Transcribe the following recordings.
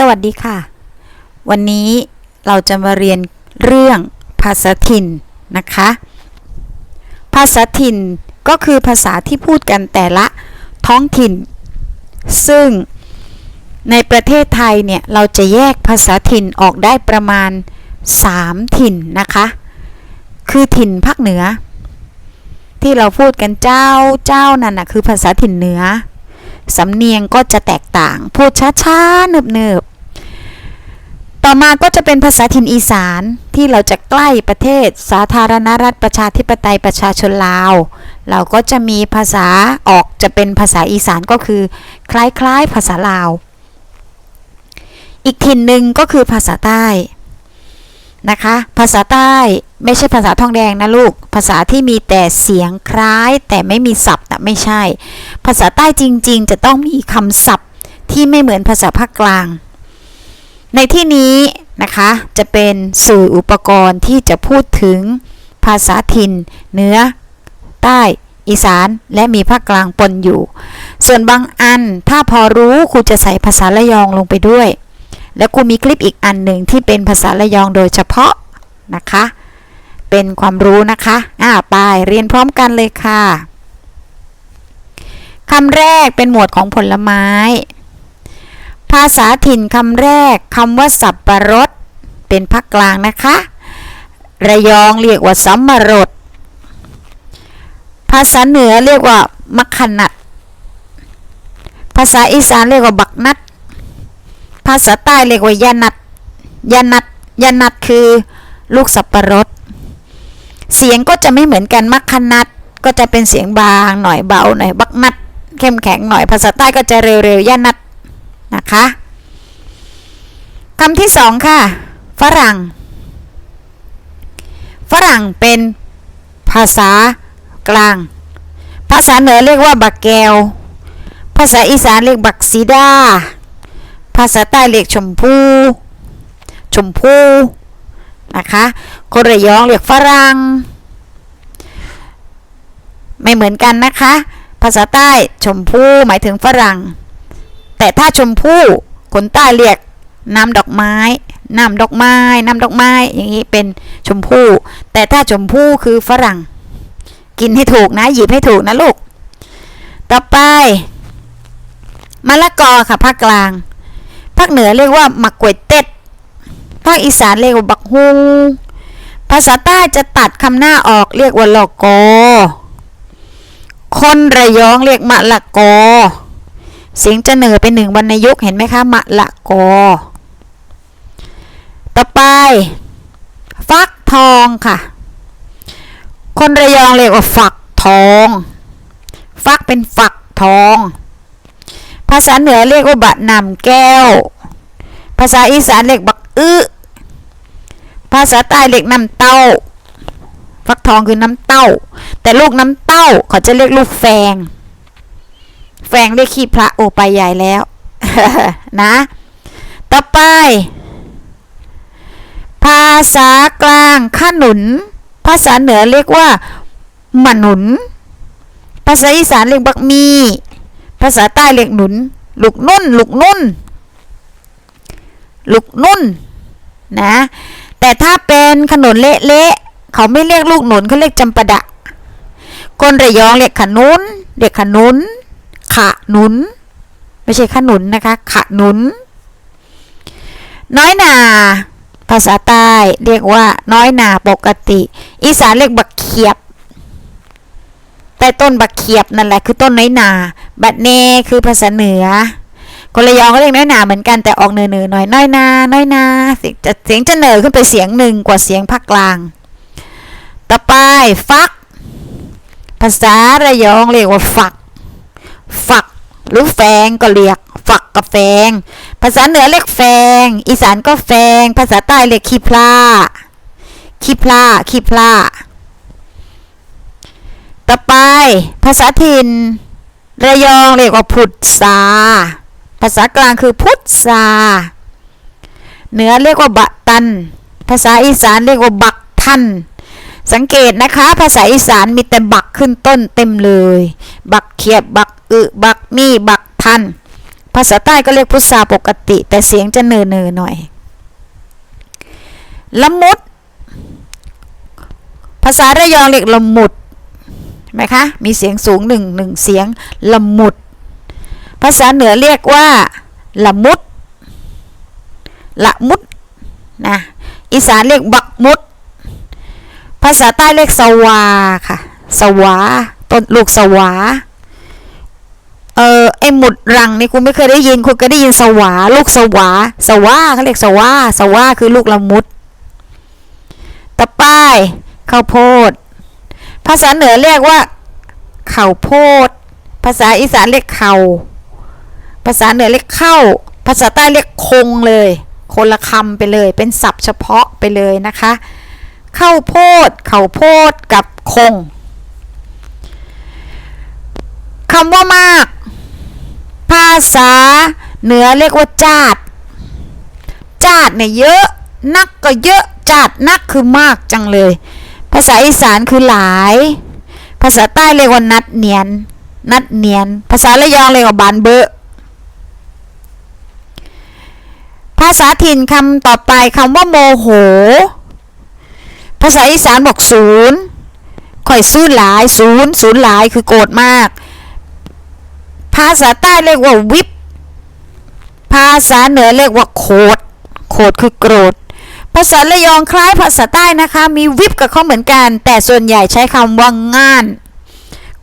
สวัสดีค่ะ วันนี้เราจะมาเรียนเรื่องภาษาถิ่นนะคะ ภาษาถิ่นก็คือภาษาที่พูดกันแต่ละท้องถิ่น ซึ่งในประเทศไทยเนี่ย เราจะแยกภาษาถิ่นออกได้ประมาณ 3 ถิ่นนะคะ คือถิ่นภาคเหนือ ที่เราพูดกันเจ้าเจ้านั่นนะคือภาษาถิ่นเหนือสำเนียงก็จะแตกต่าง พูดช้าๆเนิบ ต่อมาก็จะเป็นภาษาถิ่นอีสานที่เราจะใกล้ประเทศสาธารณรัฐประชาธิปไตยประชาชนลาว เราก็จะมีภาษาออกจะเป็นภาษาอีสานก็คือ คล้ายๆภาษาลาว อีกถิ่นหนึ่งก็คือภาษาใต้นะคะ ภาษาใต้ไม่ใช่ภาษาทองแดงนะลูก ภาษาที่มีแต่เสียงคล้าย แต่ไม่มีศัพท์นะไม่ใช่ ภาษาใต้จริง ๆ จะต้องมีคำศัพท์ที่ไม่เหมือนภาษาภาคกลาง ในที่นี้นะคะจะเป็นสื่ออุปกรณ์ที่จะพูดถึงภาษาถิ่นเหนือ ใต้ อีสาน และมีภาคกลางปนอยู่ ส่วนบางอันถ้าพอรู้ครูจะใส่ภาษาละยองลงไปด้วย แล้วครูมีคลิปอีกอันหนึ่งที่เป็นภาษาละยองโดยเฉพาะนะคะ เป็นความรู้นะคะอ่าไปเรียนพร้อมกันเลยค่ะคำแรกเป็นหมวดของผลไม้ ภาษาถิ่นคำแรกคำว่าสับปะรด เป็นภาคกลางนะคะ ระยองเรียกว่าสัมมรดภาษาเหนือเรียกว่ามักขนัด ภาษาอีสานเรียกว่าบักนัด ภาษาใต้เรียกว่ายานัดยานัดยานัดคือลูกสับปะรด เสียงก็จะไม่เหมือนกันมักขนัดก็จะเป็นเสียงบางหน่อยเบาหน่อยบักนัดเข้มแข็งหน่อยภาษาใต้ก็จะเร็วๆยานัด นะคะคำที่สองค่ะ ฝรั่ง ฝรั่งเป็นภาษากลาง ภาษาเหนือเรียกว่าบักแกว ภาษาอีสานเรียกบักซีดา ภาษาใต้เรียกชมพูชมพูนะคะคนระยองเรียกฝรั่ง ไม่เหมือนกันนะคะ ภาษาใต้ชมพูหมายถึงฝรั่ง แต่ถ้าชมพู่คนใต้เรียกน้ำดอกไม้น้ำดอกไม้น้ำดอกไม้อย่างนี้เป็นชมพู่ แต่ถ้าชมพู่คือฝรั่ง กินให้ถูกนะ หยิบให้ถูกนะลูก ต่อไปมะละกอค่ะภาคกลางภาคเหนือเรียกว่ามักกวยเต็ดภาคอีสานเรียกว่าบักฮุงภาษาใต้จะตัดคำหน้าออกเรียกว่าลอกอคนระยองเรียกมะละกอ เสียงจะเหนือเป็นหนึ่งวรรณยุกต์เห็นไหมคะมะละกอ ต่อไป ฟักทองค่ะ คนระยองเรียกว่าฝักทอง ฟักเป็นฝักทอง ภาษาเหนือเรียกว่าบะนำแก้ว ภาษาอีสานเรียกบักอื้อภาษาใต้เรียกน้ำเต้า ฟักทองคือน้ำเต้า แต่ลูกน้ำเต้าเขาจะเรียกลูกแฟง แฟงเรียขี้พระโอไปใหญ่แล้ว นะ ต่อไป ภาษากลางขนุน ภาษาเหนือเรียกว่ามนุน ภาษาอีสานเรียกบักมี ภาษาใต้เรียกหนุน ลูกนุ่น ลูกนุ่น ลูกนุ่น นะ แต่ถ้าเป็นขนุนเละๆเขาไม่เรียกลูกหนุนเขาเรียกจำปะดะ คนระยองเรียกขนุนเรียกขนุน ขะหนุน ไม่ใช่ขนุนนะคะ ขะหนุน น้อยนาภาษาใต้เรียกว่า น้อยนาปกติ อีสานเรียกบักเขียบใต้ต้นบักเขียบนั่นแหละคือต้นน้อยนา บัดเน่คือภาษาเหนือ คนระยองก็เรียกน้อยนาเหมือนกันแต่ออกเหนือๆหน่อยน้อยนา น้อยนาเสียงจะเสียงจะเหนือขึ้นไปเสียงหนึ่งกว่าเสียงภาคกลาง ต่อไปฟัก ภาษาระยองเรียกว่าฝัก ฝักหรือแฟงก็เรียกฝักกับแฟง ภาษาเหนือเรียกแฟง อีสานก็แฟง ภาษาใต้เรียกขี้พลาขี้พลาขี้พลาต่อไปภาษาถิ่นระยองเรียกว่าพุทธาภาษากลางคือพุทธาเหนือเรียกว่าบะตัน ภาษาอีสานเรียกว่าบักทันสังเกตนะคะ ภาษาอีสานมีแต่บักขึ้นต้นเต็มเลย บักเขียบ บักอึ บักมี่ บักทัน ภาษาใต้ก็เรียกพุทราปกติ แต่เสียงจะเนอเนอๆหน่อย ละมุด ภาษาระยองเรียกละมุดไหมคะ มีเสียงสูงหนึ่งหนึ่งเสียงละมุด ภาษาเหนือเรียกว่าละมุด ละมุดนะ อีสานเรียกบักมุด ภาษาใต้เรียกสวาค่ะ สวา ต้นลูกสวาเออไอหมุดรังนี่คุณไม่เคยได้ยินคุณก็ได้ยินสวาลูกสวาสวาเขาเรียกสวาสวาคือลูกละมุดตะป้ายข้าวโพด ภาษาเหนือเรียกว่าข้าโพด ภาษาอีสานเรียกเข่าภาษาเหนือเรียกเข้า ภาษาใต้เรียกคงเลย คนละคำไปเลย เป็นศัพท์เฉพาะไปเลยนะคะข้าโพด เข้าโพดกับคง คำว่ามาก ภาษาเหนือเรียกว่าจาด จาดเนี่ยเยอะ นักก็เยอะ จาดนักคือมากจังเลย ภาษาอีสานคือหลาย ภาษาใต้เรียกว่านัดเนียน นัดเนียน ภาษาระยองเรียกว่าบานเบอะภาษาถิ่นคำต่อไปคำว่าโมโห ภาษาอีสานบอกศูนย์ข่อยซื้อหลายศูนย์ศูนย์หลายคือโกรธมาก ภาษาใต้เรียกว่าวิบ ภาษาเหนือเรียกว่าโคดโคดคือโกรธ ภาษาระยองคล้ายภาษาใต้นะคะ มีวิบกับเขาเหมือนกัน แต่ส่วนใหญ่ใช้คำว่าง่าน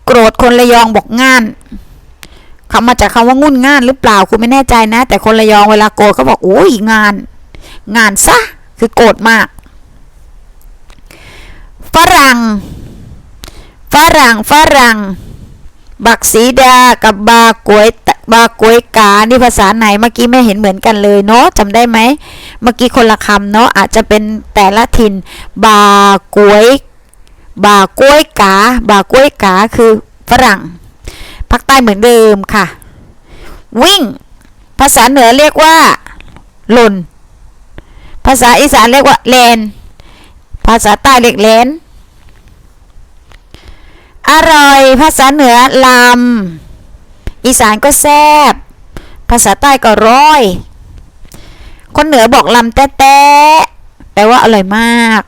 โกรธคนระยองบอกง่านคำมาจากคำว่างุ่นง่านหรือเปล่าคุณไม่แน่ใจนะ แต่คนระยองเวลาโกรธเขาบอกโอ้ยงาน งานซะคือโกรธมาก ฝรั่ง ฝรั่งฝรั่ง บักสีดากับบากวยบากวยกานี่ภาษาไหนเมื่อกี้ไม่เห็นเหมือนกันเลยเนาะจำได้ไหมเมื่อกี้คนละคำเนาะอาจจะเป็นแต่ละถิ่นบากวยบากวยกาบากวยกาคือฝรั่งภาคใต้เหมือนเดิมค่ะ วิ่ง ภาษาเหนือเรียกว่าหล่นภาษาอีสานเรียกว่าแลนภาษาใต้เรียกแลน อร่อยภาษาเหนือลำอีสานก็แซบภาษาใต้ก็ร้อย คนเหนือบอกลำแต๊ะๆแปลว่าอร่อยมาก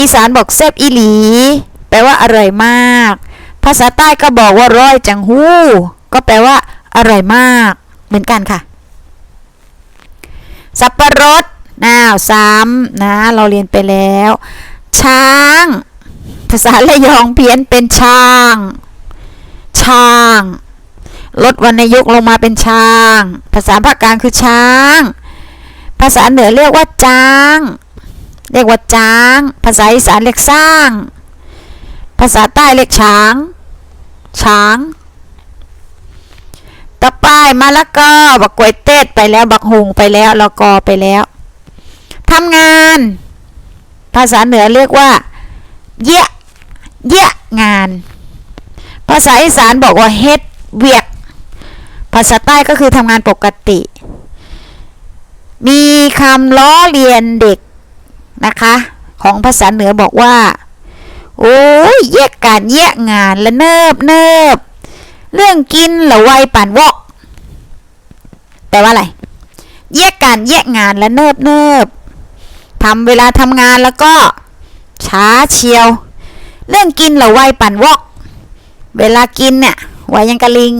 อีสานบอกแซบอีหลี แปลว่าอร่อยมาก ภาษาใต้ก็บอกว่าร้อยจังหู้ ก็แปลว่า อร่อยมาก เหมือนกันค่ะ สับปะรดน้าวซ้ำนะ เราเรียนไปแล้ว ช้าง ภาษาระยองเพี้ยนเป็นช้างช้าง ลดวรรณยุกต์ลงมาเป็นช้าง ภาษาภาคกลางคือช้าง ภาษาเหนือเรียกว่าจ้าง เรียกว่าจ้าง ภาษาอีสานเรียกสร้าง ภาษาใต้เรียกช้าง ช้างต่อไปมะละกอบักกวยเต้ดไปแล้ว บักหุงไปแล้วละกอไปแล้วทำงาน ภาษาเหนือเรียกว่า เยะ เยะงาน ภาษาอีสานบอกว่าเฮ็ดเวียก ภาษาใต้ก็คือทำงานปกติ มีคำล้อเลียนเด็กนะคะ ของภาษาเหนือบอกว่า โอ้ยแยกการแยกงานและเนิบเนิบเรื่องกินละไวป่านวอกแปลว่าอะไรแยกการแยกงานและเนิบเนิบทำเวลาทำงานแล้วก็ช้าเชียว เรื่องกินละไวยป่นวอก เวลากินเนี่ยไวยังกะลิง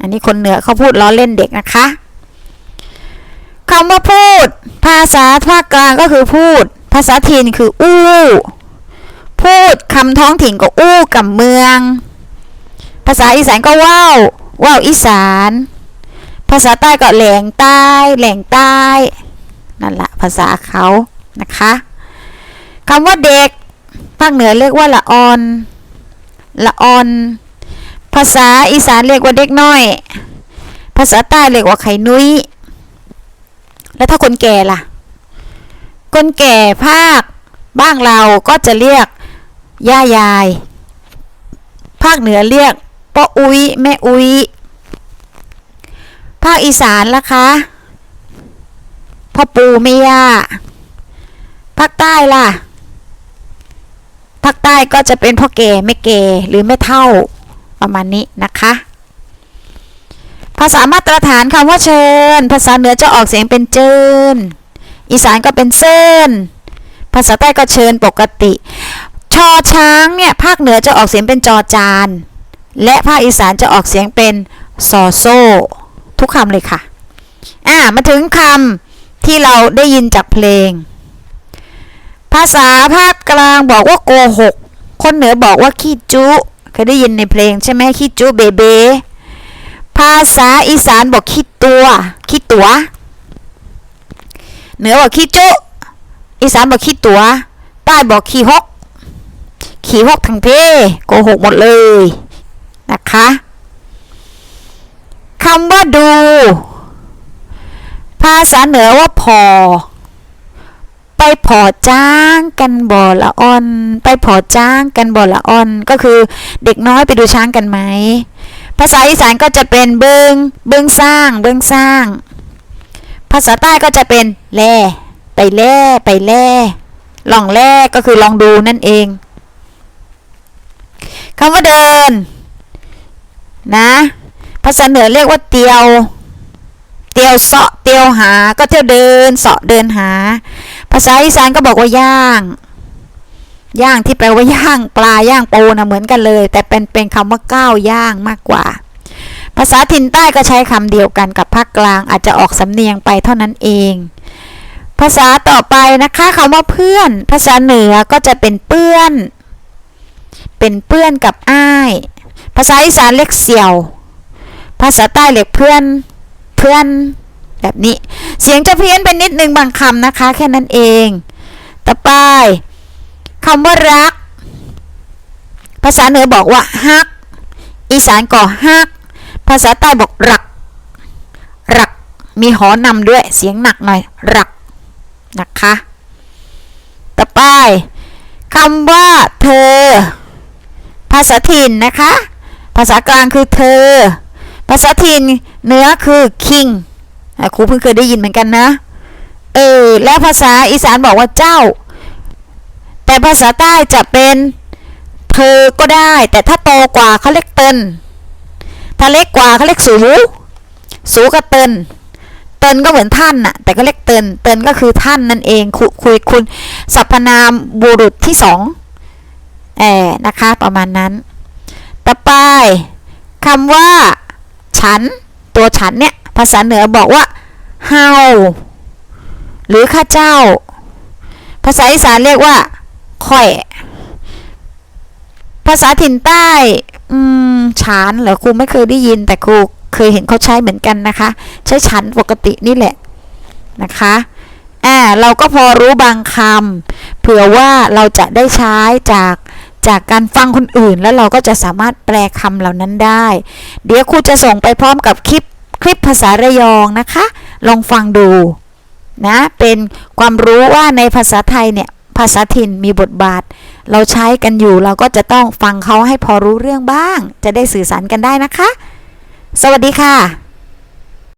อันนี้คนเหนือเขาพูดล้อเล่นเด็กนะคะคำว่าพูด ภาษาภาคกลางก็คือพูด ภาษาถิ่นคืออู้ พูดคำท้องถิ่นก็อู้กับเมือง ภาษาอีสานก็ว่าวว่าวอีสาน ภาษาใต้ก็แหลงใต้แหลงใต้ นั่นแหละภาษาเขานะคะคำว่าเด็ก ภาคเหนือเรียกว่าละออน ละออน ภาษาอีสานเรียกว่าเด็กน้อย ภาษาใต้เรียกว่าไข่นุ้ย แล้วถ้าคนแก่ล่ะ คนแก่ภาคบ้างเราก็จะเรียกย่ายาย ภาคเหนือเรียกป้าอุ้ยแม่อุ้ย ภาคอีสานล่ะคะพ่อปู่แม่ย่าภาคใต้ล่ะ ภาคใต้ก็จะเป็นพ่อแก่แม่แก่หรือแม่เท่าประมาณนี้นะคะ ภาษามาตรฐานคำว่าเชิญ ภาษาเหนือจะออกเสียงเป็นเจินอีสานก็เป็นเซินภาษาใต้ก็เชิญปกติ ชอช้างเนี่ยภาคเหนือจะออกเสียงเป็นจอจาน และภาคอีสานจะออกเสียงเป็นซอโซทุกคำเลยค่ะ อ่ามาถึงคำที่เราได้ยินจากเพลง ภาษาภาคกลางบอกว่าโกหก คนเหนือบอกว่าขี้จุเคยได้ยินในเพลงใช่ไหมขี้จุเบเบ ภาษาอีสานบอกขี้ตัวขี้ตัว เหนือบอกขี้จุอีสานบอกขี้ตัว ใต้บอกขี้ฮก ขี้ฮกทั้งเพโกหกหมดเลยนะคะคำว่าดู ภาษาเหนือว่าพอ ไปพอจ้างกันบ่อละอ่อน ไปพอจ้างกันบ่อละอ่อน ก็คือเด็กน้อยไปดูช้างกันไหม ภาษาอีสานก็จะเป็นเบิงเบิงสร้าง เบิงสร้าง ภาษาใต้ก็จะเป็นแลไปแล่ไปแล่ลองแล่ก็คือลองดูนั่นเองคำว่าเดิน นะ ภาษาเหนือเรียกว่าเตียว เตียวเสาะเตียวหา ก็เที่ยวเดินเสาะเดินหา ภาษาอีสานก็บอกว่าย่าง ย่างที่แปลว่าย่างปลาย่างปูนะเหมือนกันเลย แต่เป็นเป็นคำว่าก้าวย่างมากกว่า ภาษาถิ่นใต้ก็ใช้คำเดียวกันกับภาคกลางอาจจะออกสำเนียงไปเท่านั้นเอง ภาษาต่อไปนะคะคำว่าเพื่อน ภาษาเหนือก็จะเป็นเปื้อน เป็นเปื้อนกับอ้าย ภาษาอีสานเรียกเสี่ยว ภาษาใต้เรียกเพื่อน พื่อนแบบนี้ เสียงจะเพี้ยนไปนิดนึงบางคำนะคะ แค่นั้นเอง ต่อไปคำว่ารัก ภาษาเหนือบอกว่าฮัก อีสานก็ฮัก ภาษาใต้บอกรัก รัก มีหอนำด้วย เสียงหนักหน่อย รัก นะคะ ต่อไปคำว่าเธอ ภาษาถิ่นนะคะ ภาษากลางคือเธอ ภาษาถิ่น เนื้อคือคิงอะครูเพิ่งเคยได้ยินเหมือนกันนะ เออ แล้วภาษาอีสานบอกว่าเจ้า แต่ภาษาใต้จะเป็นเธอก็ได้ แต่ถ้าโตกว่าเขาเรียกเตินถ้าเล็กกว่าเขาเรียกสูสูกับเตินเตินก็เหมือนท่านน่ะ แต่ก็เรียกเตินเตินก็คือท่านนั่นเองคุคุยคุณสรรพนามบุรุษที่สองแอบนะคะประมาณนั้น ต่อไปคำว่า ฉัน ตัวฉันเนี่ย ภาษาเหนือบอกว่าเฮาหรือข้าเจ้า ภาษาอีสานเรียกว่าค่อย ภาษาถิ่นใต้ อืมฉานเหรอครูไม่เคยได้ยิน แต่ครูเคยเห็นเขาใช้เหมือนกันนะคะ ใช้ฉันปกตินี่แหละนะคะอ่าเราก็พอรู้บางคำเผื่อว่าเราจะได้ใช้จาก จากการฟังคนอื่น แล้วเราก็จะสามารถแปลคำเหล่านั้นได้ เดี๋ยวครูจะส่งไปพร้อมกับคลิปคลิปภาษาระยองนะคะ ลองฟังดูนะเป็นความรู้ว่าในภาษาไทยเนี่ยภาษาถิ่นมีบทบาท เราใช้กันอยู่เราก็จะต้องฟังเขาให้พอรู้เรื่องบ้าง จะได้สื่อสารกันได้นะคะ สวัสดีค่ะ